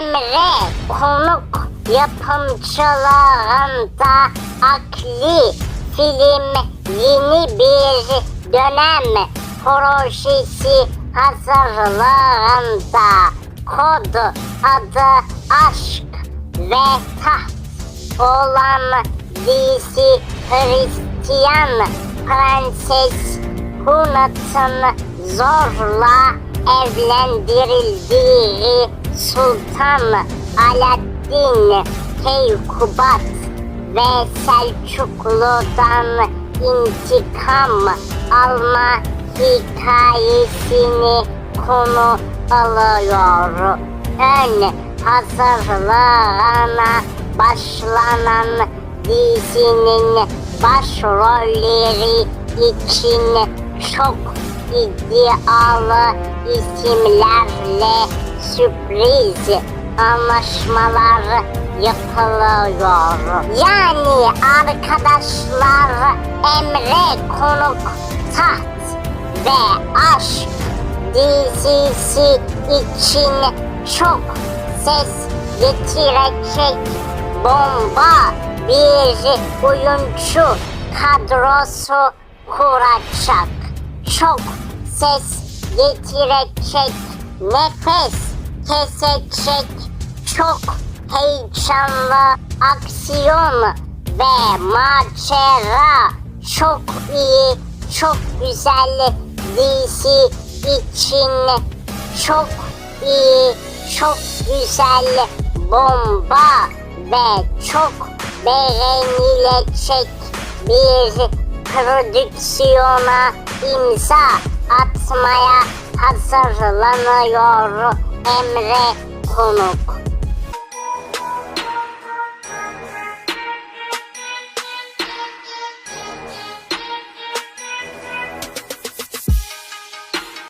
Emre konuk yapımcılığında akli film yeni bir dönem projesi hazırlığında. Kod adı aşk ve taht olan DC Hristiyan Prenses Hunat'ın zorla evlendirildiği Sultan Alaaddin Keykubat ve Selçuklu'dan intikam alma hikayesini konu alıyor. Ön hazırlığına başlanan dizinin başrolleri için çok iddialı isimlerle sürpriz anlaşmalar yapılıyor. Yani arkadaşlar Emre Konuk Taht ve Aşk dizisi için çok ses getirecek bomba bir oyuncu kadrosu kuracak. Çok ses getirecek, nefes kesecek, çok heyecanlı aksiyon ve macera. Çok iyi, çok güzel dizi için. Çok iyi, çok güzel bomba ve çok beğenilecek bir prodüksiyona imza atmaya hazırlanıyor Emre Konuk.